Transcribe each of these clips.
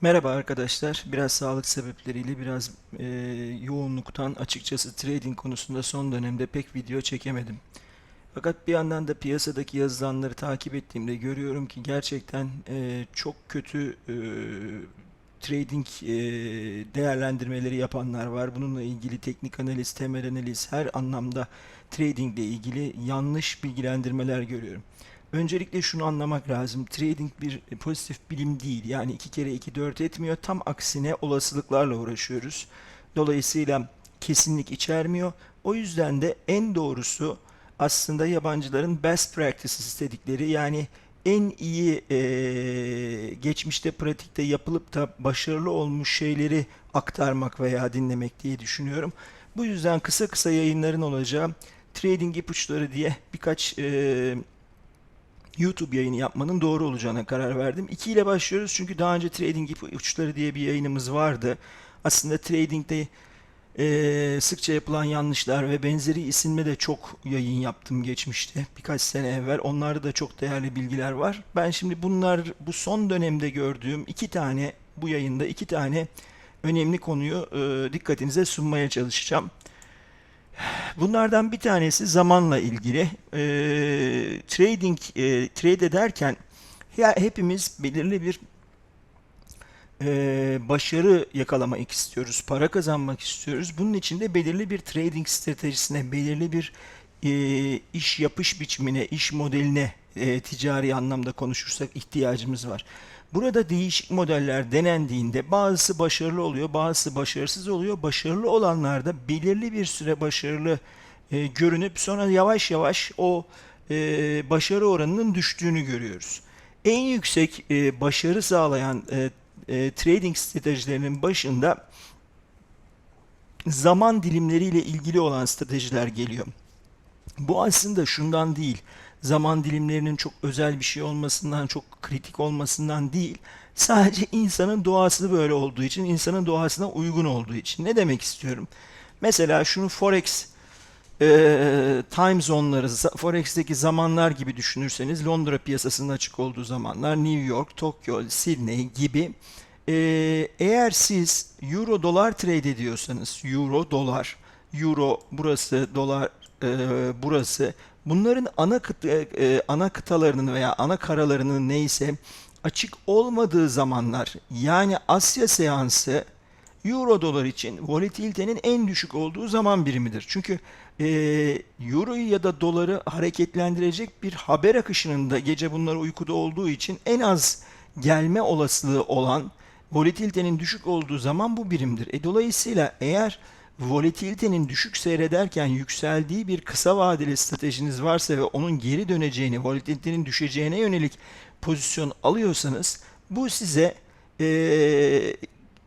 Merhaba arkadaşlar. Biraz sağlık sebepleriyle biraz e, yoğunluktan açıkçası trading konusunda son dönemde pek video çekemedim. Fakat bir yandan da piyasadaki yazılanları takip ettiğimde görüyorum ki gerçekten e, çok kötü e, trading e, değerlendirmeleri yapanlar var. Bununla ilgili teknik analiz, temel analiz her anlamda trading ile ilgili yanlış bilgilendirmeler görüyorum. Öncelikle şunu anlamak lazım. Trading bir pozitif bilim değil. Yani 2 kere 2 4 etmiyor. Tam aksine olasılıklarla uğraşıyoruz. Dolayısıyla kesinlik içermiyor. O yüzden de en doğrusu aslında yabancıların best practices dedikleri yani en iyi eee, geçmişte pratikte yapılıp da başarılı olmuş şeyleri aktarmak veya dinlemek diye düşünüyorum. Bu yüzden kısa kısa yayınların olacağı trading ipuçları diye birkaç eee YouTube yayını yapmanın doğru olacağına karar verdim. 2 ile başlıyoruz çünkü daha önce Trading İpuçları diye bir yayınımız vardı. Aslında trading'de eee, sıkça yapılan yanlışlar ve benzeri isimle de çok yayın yaptım geçmişte. Birkaç sene evvel. Onlarda da çok değerli bilgiler var. Ben şimdi bunlar bu son dönemde gördüğüm iki tane bu yayında iki tane önemli konuyu eee, dikkatinize sunmaya çalışacağım. Bunlardan bir tanesi zamanla ilgili. Eee, trading, eee, trade ederken ya hepimiz belirli bir eee, başarı yakalamak istiyoruz, para kazanmak istiyoruz. Bunun için de belirli bir trading stratejisine, belirli bir eee, iş yapış biçimine, iş modeline eee, ticari anlamda konuşursak ihtiyacımız var. Burada değişik modeller denendiğinde bazısı başarılı oluyor, bazısı başarısız oluyor. Başarılı olanlarda belirli bir süre başarılı e, görünüp sonra yavaş yavaş o e, başarı oranının düştüğünü görüyoruz. En yüksek e, başarı sağlayan e, e, trading stratejilerinin başında zaman dilimleriyle ilgili olan stratejiler geliyor. Bu aslında şundan değil, zaman dilimlerinin çok özel bir şey olmasından, çok kritik olmasından değil, sadece insanın doğası böyle olduğu için, insanın doğasına uygun olduğu için. Ne demek istiyorum? Mesela şunu Forex e, time zone'ları, Forex'teki zamanlar gibi düşünürseniz Londra piyasasının açık olduğu zamanlar, New York, Tokyo, Sydney gibi. E, eğer siz Euro dolar trade ediyorsanız, Euro dolar, Euro burası, dolar e, burası, bunların ana kıta, e, ana kıtalarının veya ana karalarının neyse açık olmadığı zamanlar, yani Asya seansı Euro dolar için volatilitenin en düşük olduğu zaman birimidir. Çünkü e, Euro'yu ya da doları hareketlendirecek bir haber akışının da gece bunlar uykuda olduğu için en az gelme olasılığı olan volatilitenin düşük olduğu zaman bu birimdir. E, dolayısıyla eğer volatilitenin düşük seyrederken yükseldiği bir kısa vadeli stratejiniz varsa ve onun geri döneceğini, volatilitenin düşeceğine yönelik pozisyon alıyorsanız bu size e,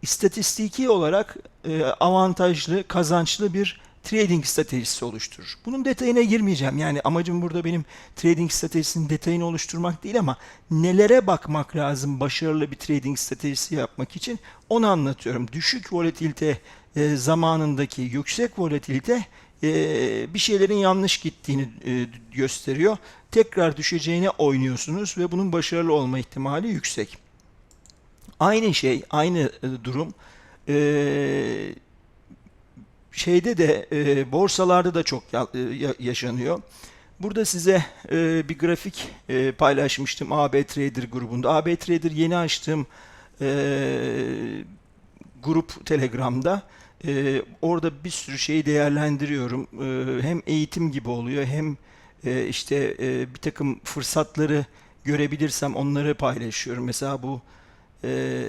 istatistiki olarak e, avantajlı, kazançlı bir trading stratejisi oluşturur. Bunun detayına girmeyeceğim. Yani amacım burada benim trading stratejisinin detayını oluşturmak değil ama nelere bakmak lazım başarılı bir trading stratejisi yapmak için onu anlatıyorum. Düşük volatilite e, zamanındaki yüksek volatilite e, bir şeylerin yanlış gittiğini e, gösteriyor. Tekrar düşeceğine oynuyorsunuz ve bunun başarılı olma ihtimali yüksek. Aynı şey, aynı durum e, şeyde de borsalarda da çok ya- ya- yaşanıyor. Burada size e, bir grafik e, paylaşmıştım AB Trader grubunda. AB Trader yeni açtığım e, grup Telegram'da. E, orada bir sürü şeyi değerlendiriyorum. E, hem eğitim gibi oluyor hem e, işte e, bir takım fırsatları görebilirsem onları paylaşıyorum. Mesela bu e,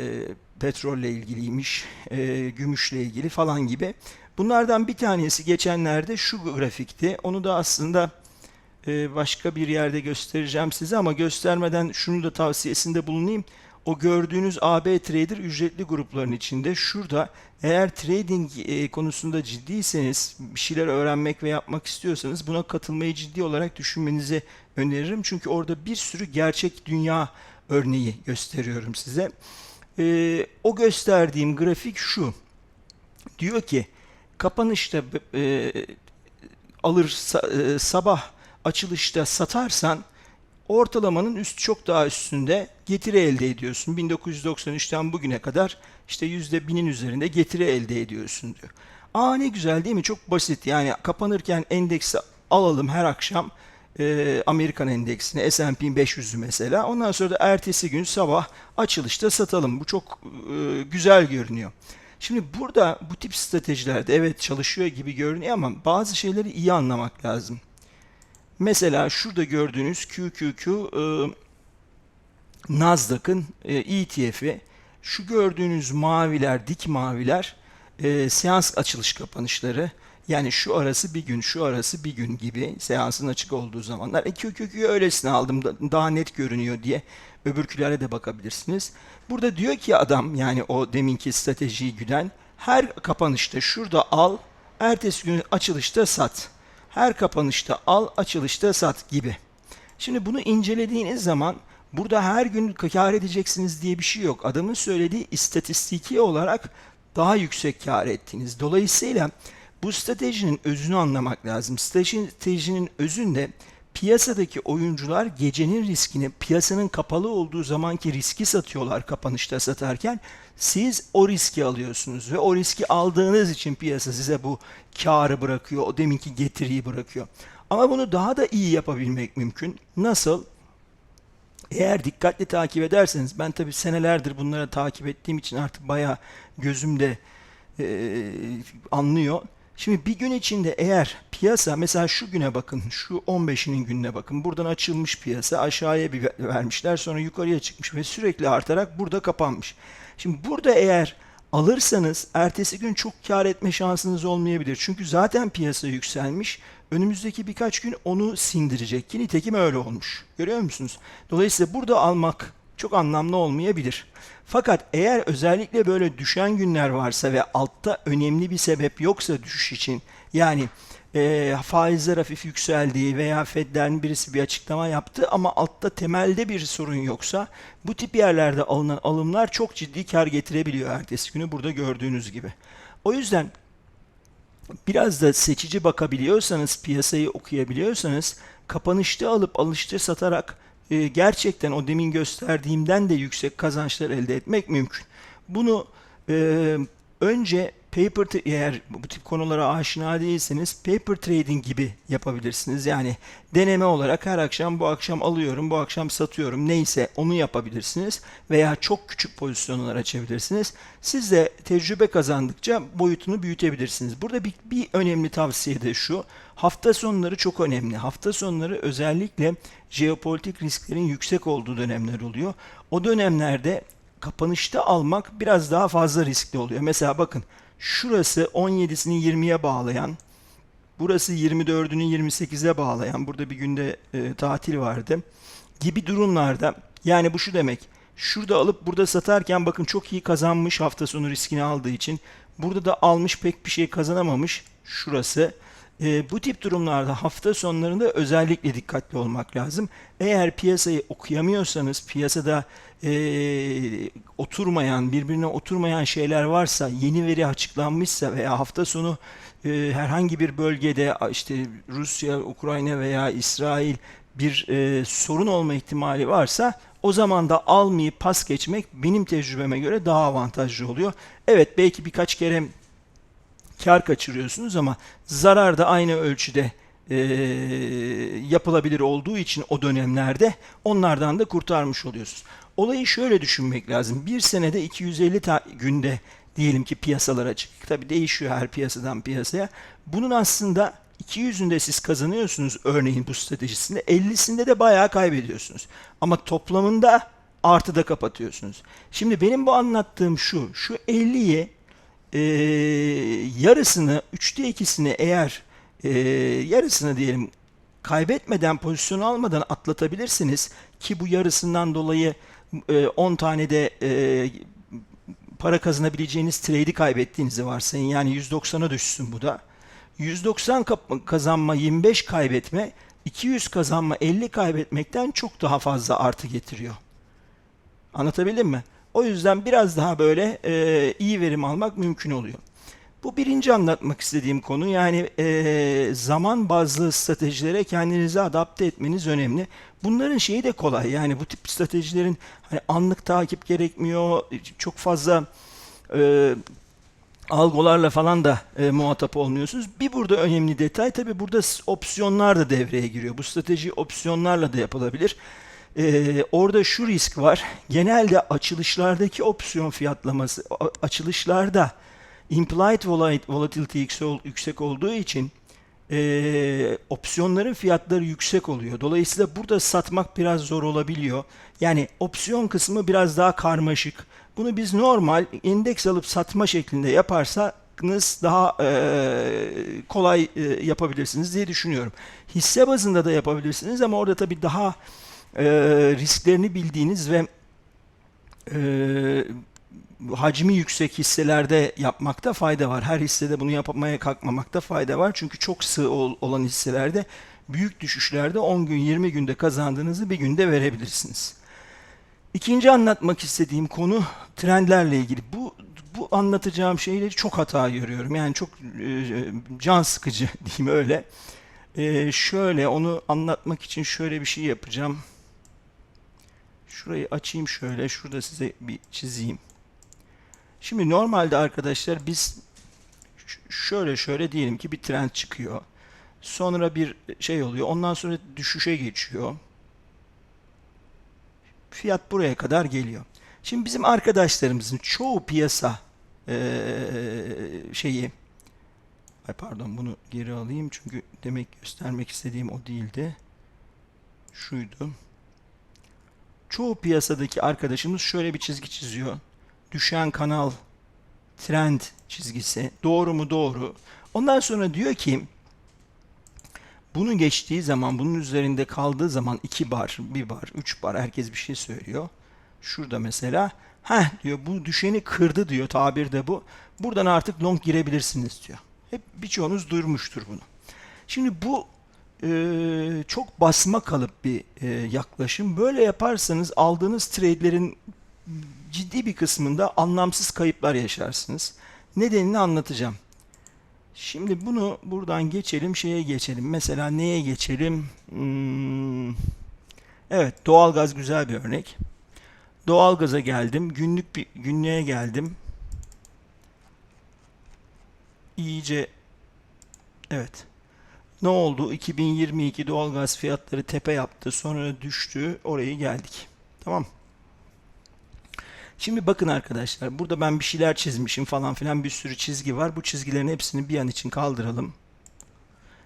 petrolle ilgiliymiş, e, gümüşle ilgili falan gibi. Bunlardan bir tanesi geçenlerde şu grafikti. Onu da aslında e, başka bir yerde göstereceğim size ama göstermeden şunu da tavsiyesinde bulunayım. O gördüğünüz AB Trader ücretli grupların içinde şurada eğer trading e, konusunda ciddiyseniz bir şeyler öğrenmek ve yapmak istiyorsanız buna katılmayı ciddi olarak düşünmenizi öneririm. Çünkü orada bir sürü gerçek dünya örneği gösteriyorum size. E, o gösterdiğim grafik şu. Diyor ki kapanışta e, alır sa- sabah açılışta satarsan ortalamanın üst çok daha üstünde getiri elde ediyorsun. 1993'ten bugüne kadar işte %1000'in üzerinde getiri elde ediyorsun diyor. Aa ne güzel değil mi? Çok basit. Yani kapanırken endeksi alalım her akşam e, Amerikan endeksini S&P 500'ü mesela. Ondan sonra da ertesi gün sabah açılışta satalım. Bu çok e, güzel görünüyor. Şimdi burada bu tip stratejilerde evet çalışıyor gibi görünüyor ama bazı şeyleri iyi anlamak lazım. Mesela şurada gördüğünüz QQQ e, Nasdaq'ın e, ETF'i. Şu gördüğünüz maviler, dik maviler e, seans açılış kapanışları. Yani şu arası bir gün, şu arası bir gün gibi seansın açık olduğu zamanlar. E, QQQ'yu öylesine aldım da daha net görünüyor diye öbürkülere de bakabilirsiniz. Burada diyor ki adam yani o deminki stratejiyi güden her kapanışta şurada al, ertesi gün açılışta sat. Her kapanışta al, açılışta sat gibi. Şimdi bunu incelediğiniz zaman burada her gün kar edeceksiniz diye bir şey yok. Adamın söylediği istatistiki olarak daha yüksek kar ettiğiniz. Dolayısıyla bu stratejinin özünü anlamak lazım. Stratejinin özünde piyasadaki oyuncular gecenin riskini piyasanın kapalı olduğu zamanki riski satıyorlar kapanışta satarken siz o riski alıyorsunuz ve o riski aldığınız için piyasa size bu karı bırakıyor, o deminki getiriyi bırakıyor. Ama bunu daha da iyi yapabilmek mümkün. Nasıl? Eğer dikkatli takip ederseniz, ben tabi senelerdir bunları takip ettiğim için artık bayağı gözümde e, anlıyor. Şimdi bir gün içinde eğer piyasa mesela şu güne bakın, şu 15'inin gününe bakın. Buradan açılmış piyasa aşağıya bir vermişler sonra yukarıya çıkmış ve sürekli artarak burada kapanmış. Şimdi burada eğer alırsanız ertesi gün çok kar etme şansınız olmayabilir. Çünkü zaten piyasa yükselmiş. Önümüzdeki birkaç gün onu sindirecek. Ki nitekim öyle olmuş. Görüyor musunuz? Dolayısıyla burada almak çok anlamlı olmayabilir. Fakat eğer özellikle böyle düşen günler varsa ve altta önemli bir sebep yoksa düşüş için yani e, faizler hafif yükseldiği veya Fed'den birisi bir açıklama yaptı ama altta temelde bir sorun yoksa bu tip yerlerde alınan alımlar çok ciddi kar getirebiliyor ertesi günü burada gördüğünüz gibi. O yüzden biraz da seçici bakabiliyorsanız, piyasayı okuyabiliyorsanız kapanışta alıp alışta satarak e, gerçekten o demin gösterdiğimden de yüksek kazançlar elde etmek mümkün. Bunu e, önce paper eğer bu tip konulara aşina değilseniz paper trading gibi yapabilirsiniz. Yani deneme olarak her akşam bu akşam alıyorum, bu akşam satıyorum neyse onu yapabilirsiniz veya çok küçük pozisyonlar açabilirsiniz. Siz de tecrübe kazandıkça boyutunu büyütebilirsiniz. Burada bir, bir önemli tavsiye de şu. Hafta sonları çok önemli. Hafta sonları özellikle jeopolitik risklerin yüksek olduğu dönemler oluyor. O dönemlerde kapanışta almak biraz daha fazla riskli oluyor. Mesela bakın şurası 17'sini 20'ye bağlayan, burası 24'ünü 28'e bağlayan, burada bir günde e, tatil vardı gibi durumlarda yani bu şu demek. Şurada alıp burada satarken bakın çok iyi kazanmış hafta sonu riskini aldığı için. Burada da almış pek bir şey kazanamamış şurası. E, bu tip durumlarda hafta sonlarında özellikle dikkatli olmak lazım. Eğer piyasayı okuyamıyorsanız, piyasada e, oturmayan, birbirine oturmayan şeyler varsa, yeni veri açıklanmışsa veya hafta sonu e, herhangi bir bölgede işte Rusya, Ukrayna veya İsrail bir e, sorun olma ihtimali varsa o zaman da almayıp pas geçmek benim tecrübeme göre daha avantajlı oluyor. Evet belki birkaç kere kar kaçırıyorsunuz ama zarar da aynı ölçüde e, yapılabilir olduğu için o dönemlerde onlardan da kurtarmış oluyorsunuz. Olayı şöyle düşünmek lazım. Bir senede 250 günde diyelim ki piyasalar açık. Tabi değişiyor her piyasadan piyasaya. Bunun aslında 200'ünde siz kazanıyorsunuz örneğin bu stratejisinde. 50'sinde de bayağı kaybediyorsunuz. Ama toplamında artıda kapatıyorsunuz. Şimdi benim bu anlattığım şu. Şu 50'yi e, yarısını, üçte ikisini eğer e, yarısını diyelim kaybetmeden, pozisyon almadan atlatabilirsiniz ki bu yarısından dolayı e, 10 tane de e, para kazanabileceğiniz trade'i kaybettiğinizi varsayın. Yani 190'a düşsün bu da. 190 kazanma, 25 kaybetme, 200 kazanma, 50 kaybetmekten çok daha fazla artı getiriyor. Anlatabildim mi? O yüzden biraz daha böyle e, iyi verim almak mümkün oluyor. Bu birinci anlatmak istediğim konu. Yani eee, zaman bazlı stratejilere kendinizi adapte etmeniz önemli. Bunların şeyi de kolay. Yani bu tip stratejilerin hani anlık takip gerekmiyor. Çok fazla eee, algolarla falan da e, muhatap olmuyorsunuz. Bir burada önemli detay tabii burada opsiyonlar da devreye giriyor. Bu strateji opsiyonlarla da yapılabilir. E, orada şu risk var. Genelde açılışlardaki opsiyon fiyatlaması açılışlarda implied vola- volatility yüksek, ol- yüksek olduğu için e, opsiyonların fiyatları yüksek oluyor. Dolayısıyla burada satmak biraz zor olabiliyor. Yani opsiyon kısmı biraz daha karmaşık. Bunu biz normal endeks alıp satma şeklinde yaparsanız daha e, kolay e, yapabilirsiniz diye düşünüyorum. Hisse bazında da yapabilirsiniz ama orada tabii daha e, risklerini bildiğiniz ve e, hacmi yüksek hisselerde yapmakta fayda var. Her hissede bunu yapmaya kalkmamakta fayda var. Çünkü çok sığ ol- olan hisselerde büyük düşüşlerde 10 gün 20 günde kazandığınızı bir günde verebilirsiniz. İkinci anlatmak istediğim konu trendlerle ilgili. Bu bu anlatacağım şeyleri çok hata görüyorum. Yani çok e, can sıkıcı diyeyim öyle. E, şöyle onu anlatmak için şöyle bir şey yapacağım. Şurayı açayım şöyle. Şurada size bir çizeyim. Şimdi normalde arkadaşlar biz şöyle şöyle diyelim ki bir trend çıkıyor. Sonra bir şey oluyor. Ondan sonra düşüşe geçiyor. Fiyat buraya kadar geliyor. Şimdi bizim arkadaşlarımızın çoğu piyasa eee, şeyi Ay pardon bunu geri alayım çünkü demek göstermek istediğim o değildi. Şuydu. Çoğu piyasadaki arkadaşımız şöyle bir çizgi çiziyor. Düşen kanal trend çizgisi. Doğru mu? Doğru. Ondan sonra diyor ki bunu geçtiği zaman, bunun üzerinde kaldığı zaman 2 bar, 1 bar, 3 bar herkes bir şey söylüyor. Şurada mesela heh diyor bu düşeni kırdı diyor tabirde bu. Buradan artık long girebilirsiniz diyor. Hep birçoğunuz duymuştur bunu. Şimdi bu e, çok basma kalıp bir e, yaklaşım. Böyle yaparsanız aldığınız trade'lerin ciddi bir kısmında anlamsız kayıplar yaşarsınız. Nedenini anlatacağım. Şimdi bunu buradan geçelim, şeye geçelim. Mesela neye geçelim? Hmm, evet, doğalgaz güzel bir örnek. Doğalgaza geldim, günlük bir günlüğe geldim. İyice evet. Ne oldu? 2022 doğalgaz fiyatları tepe yaptı, sonra düştü, oraya geldik. Tamam. Şimdi bakın arkadaşlar, burada ben bir şeyler çizmişim falan filan bir sürü çizgi var. Bu çizgilerin hepsini bir an için kaldıralım.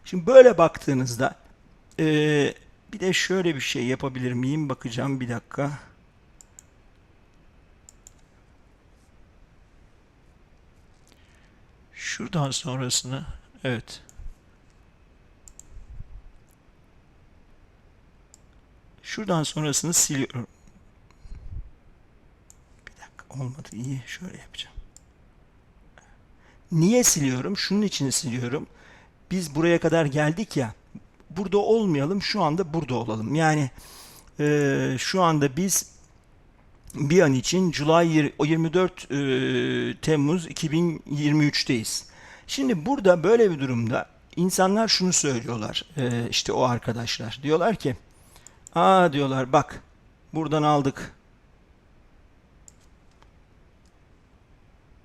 Şimdi böyle baktığınızda eee, bir de şöyle bir şey yapabilir miyim? Bakacağım bir dakika. Şuradan sonrasını evet. Şuradan sonrasını siliyorum. Bir dakika olmadı iyi şöyle yapacağım. Niye siliyorum? Şunun için siliyorum. Biz buraya kadar geldik ya. Burada olmayalım. Şu anda burada olalım. Yani eee, şu anda biz bir an için July yir- o 24 eee, Temmuz 2023'teyiz. Şimdi burada böyle bir durumda insanlar şunu söylüyorlar. Eee, işte o arkadaşlar diyorlar ki, aa diyorlar bak buradan aldık.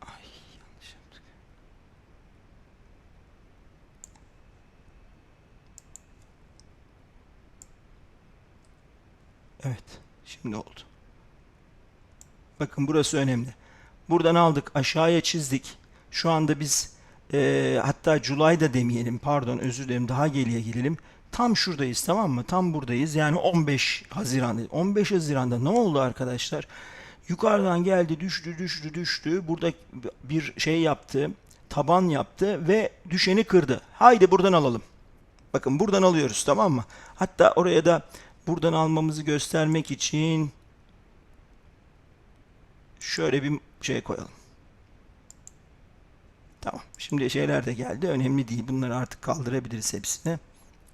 Ay yanlış yaptık. Evet, şimdi oldu. Bakın burası önemli. Buradan aldık, aşağıya çizdik. Şu anda biz eee, hatta July'da demeyelim, pardon özür dilerim daha geriye gelelim. Tam şuradayız tamam mı? Tam buradayız. Yani 15 Haziran'da. 15 Haziran'da ne oldu arkadaşlar? Yukarıdan geldi, düştü, düştü, düştü. Burada bir şey yaptı, taban yaptı ve düşeni kırdı. Haydi buradan alalım. Bakın buradan alıyoruz tamam mı? Hatta oraya da buradan almamızı göstermek için şöyle bir şey koyalım. Tamam. Şimdi şeyler de geldi. Önemli değil. Bunları artık kaldırabiliriz hepsini.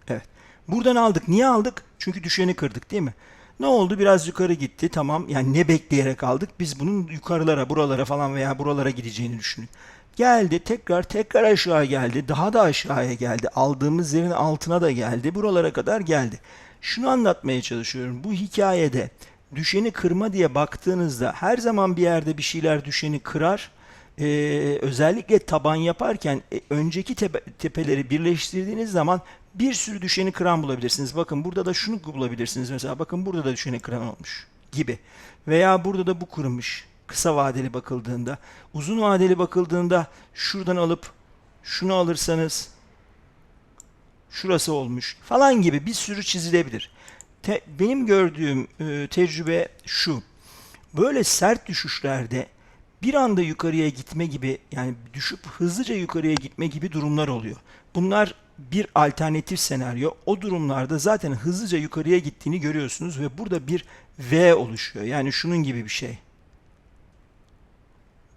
Evet. Buradan aldık. Niye aldık? Çünkü düşeni kırdık değil mi? Ne oldu? Biraz yukarı gitti. Tamam. Yani ne bekleyerek aldık? Biz bunun yukarılara, buralara falan veya buralara gideceğini düşündük. Geldi tekrar tekrar aşağı geldi. Daha da aşağıya geldi. Aldığımız yerin altına da geldi. Buralara kadar geldi. Şunu anlatmaya çalışıyorum. Bu hikayede düşeni kırma diye baktığınızda her zaman bir yerde bir şeyler düşeni kırar. Ee, özellikle taban yaparken e, önceki tepe- tepeleri birleştirdiğiniz zaman bir sürü düşeni kıran bulabilirsiniz. Bakın burada da şunu bulabilirsiniz mesela. Bakın burada da düşeni kıran olmuş gibi. Veya burada da bu kırılmış. Kısa vadeli bakıldığında. Uzun vadeli bakıldığında şuradan alıp şunu alırsanız şurası olmuş falan gibi bir sürü çizilebilir. Te- benim gördüğüm e, tecrübe şu. Böyle sert düşüşlerde bir anda yukarıya gitme gibi yani düşüp hızlıca yukarıya gitme gibi durumlar oluyor. Bunlar bir alternatif senaryo. O durumlarda zaten hızlıca yukarıya gittiğini görüyorsunuz ve burada bir V oluşuyor. Yani şunun gibi bir şey.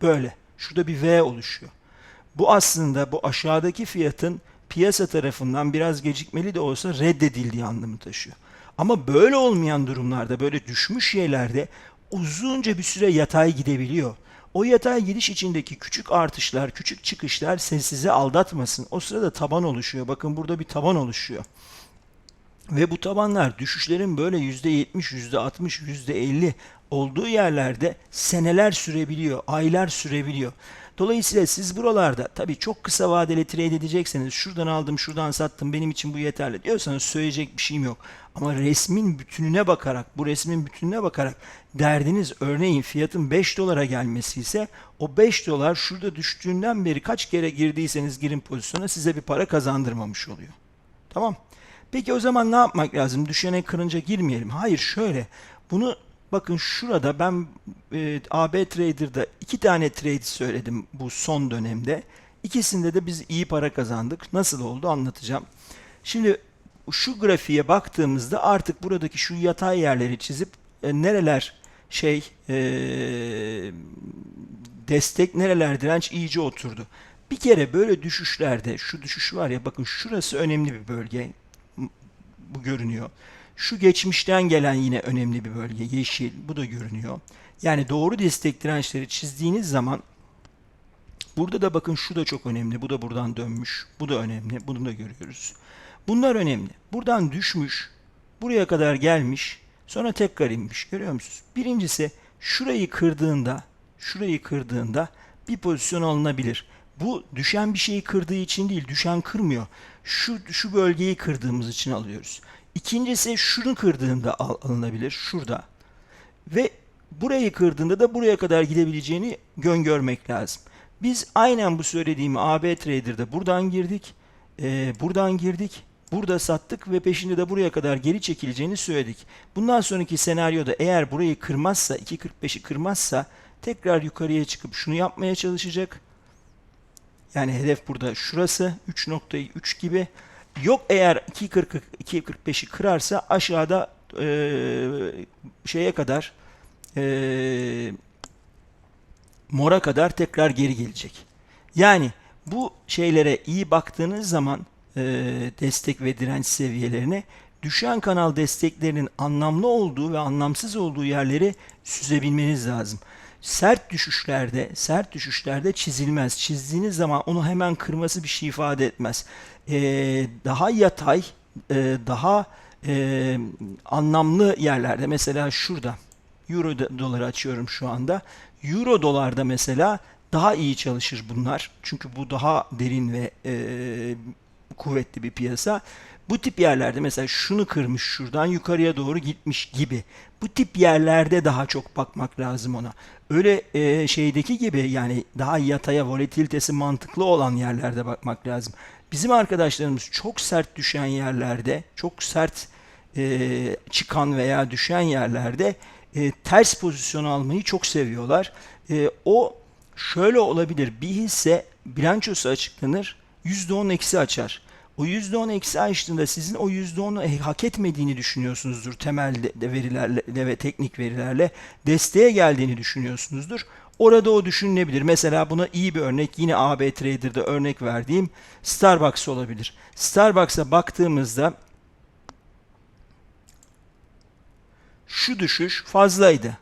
Böyle. Şurada bir V oluşuyor. Bu aslında bu aşağıdaki fiyatın piyasa tarafından biraz gecikmeli de olsa reddedildiği anlamı taşıyor. Ama böyle olmayan durumlarda, böyle düşmüş yerlerde uzunca bir süre yatay gidebiliyor. O yatay gidiş içindeki küçük artışlar, küçük çıkışlar sizi aldatmasın. O sırada taban oluşuyor. Bakın burada bir taban oluşuyor. Ve bu tabanlar düşüşlerin böyle %70, %60, %50 olduğu yerlerde seneler sürebiliyor, aylar sürebiliyor. Dolayısıyla siz buralarda tabii çok kısa vadeli trade edecekseniz şuradan aldım, şuradan sattım benim için bu yeterli diyorsanız söyleyecek bir şeyim yok. Ama resmin bütününe bakarak, bu resmin bütününe bakarak derdiniz örneğin fiyatın 5 dolara gelmesi ise o 5 dolar şurada düştüğünden beri kaç kere girdiyseniz girin pozisyona size bir para kazandırmamış oluyor. Tamam. Peki o zaman ne yapmak lazım? Düşene kırınca girmeyelim. Hayır şöyle. Bunu bakın şurada ben e, AB Trader'da iki tane trade söyledim bu son dönemde. İkisinde de biz iyi para kazandık. Nasıl oldu anlatacağım. Şimdi şu grafiğe baktığımızda artık buradaki şu yatay yerleri çizip e, nereler şey e, destek nereler direnç iyice oturdu. Bir kere böyle düşüşlerde şu düşüş var ya bakın şurası önemli bir bölge bu görünüyor. Şu geçmişten gelen yine önemli bir bölge yeşil bu da görünüyor. Yani doğru destek dirençleri çizdiğiniz zaman burada da bakın şu da çok önemli. Bu da buradan dönmüş. Bu da önemli. Bunu da görüyoruz. Bunlar önemli. Buradan düşmüş. Buraya kadar gelmiş. Sonra tekrar inmiş. Görüyor musunuz? Birincisi şurayı kırdığında şurayı kırdığında bir pozisyon alınabilir. Bu düşen bir şeyi kırdığı için değil, düşen kırmıyor. Şu şu bölgeyi kırdığımız için alıyoruz. İkincisi şunu kırdığında al, alınabilir, şurada. Ve burayı kırdığında da buraya kadar gidebileceğini görmek lazım. Biz aynen bu söylediğimi AB Trader'da buradan girdik, e, buradan girdik, burada sattık ve peşinde de buraya kadar geri çekileceğini söyledik. Bundan sonraki senaryoda eğer burayı kırmazsa, 2.45'i kırmazsa tekrar yukarıya çıkıp şunu yapmaya çalışacak. Yani hedef burada şurası 3.3 gibi. Yok eğer 2.40 2.45'i kırarsa aşağıda e, şeye kadar e, mora kadar tekrar geri gelecek. Yani bu şeylere iyi baktığınız zaman e, destek ve direnç seviyelerine düşen kanal desteklerinin anlamlı olduğu ve anlamsız olduğu yerleri süzebilmeniz lazım sert düşüşlerde, sert düşüşlerde çizilmez. Çizdiğiniz zaman onu hemen kırması bir şey ifade etmez. Ee, daha yatay, e, daha e, anlamlı yerlerde mesela şurada Euro doları açıyorum şu anda. Euro dolarda mesela daha iyi çalışır bunlar. Çünkü bu daha derin ve e, kuvvetli bir piyasa. Bu tip yerlerde mesela şunu kırmış şuradan yukarıya doğru gitmiş gibi. Bu tip yerlerde daha çok bakmak lazım ona. Öyle e, şeydeki gibi yani daha yataya volatilitesi mantıklı olan yerlerde bakmak lazım. Bizim arkadaşlarımız çok sert düşen yerlerde, çok sert e, çıkan veya düşen yerlerde e, ters pozisyon almayı çok seviyorlar. E, o şöyle olabilir. Bir hisse bilançosu açıklanır, %10 eksi açar. O %10 eksi açtığında sizin o %10'u hak etmediğini düşünüyorsunuzdur temel verilerle ve teknik verilerle desteğe geldiğini düşünüyorsunuzdur. Orada o düşünülebilir. Mesela buna iyi bir örnek yine AB Trader'da örnek verdiğim Starbucks olabilir. Starbucks'a baktığımızda şu düşüş fazlaydı.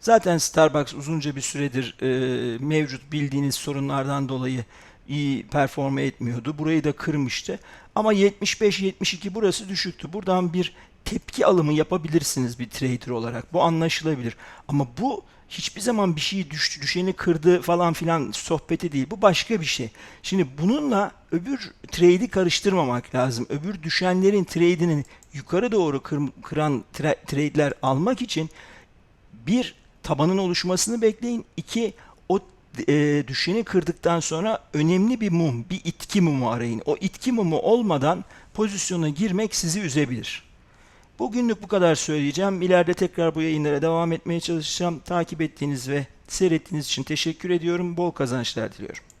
Zaten Starbucks uzunca bir süredir e, mevcut bildiğiniz sorunlardan dolayı iyi performe etmiyordu. Burayı da kırmıştı. Ama 75-72 burası düşüktü. Buradan bir tepki alımı yapabilirsiniz bir trader olarak. Bu anlaşılabilir. Ama bu hiçbir zaman bir şeyi düştü, düşeni kırdı falan filan sohbeti değil. Bu başka bir şey. Şimdi bununla öbür trade'i karıştırmamak lazım. Öbür düşenlerin trade'inin yukarı doğru kır- kıran tra- trade'ler almak için bir tabanın oluşmasını bekleyin. İki o e, düşeni kırdıktan sonra önemli bir mum, bir itki mumu arayın. O itki mumu olmadan pozisyona girmek sizi üzebilir. Bugünlük bu kadar söyleyeceğim. İleride tekrar bu yayınlara devam etmeye çalışacağım. Takip ettiğiniz ve seyrettiğiniz için teşekkür ediyorum. Bol kazançlar diliyorum.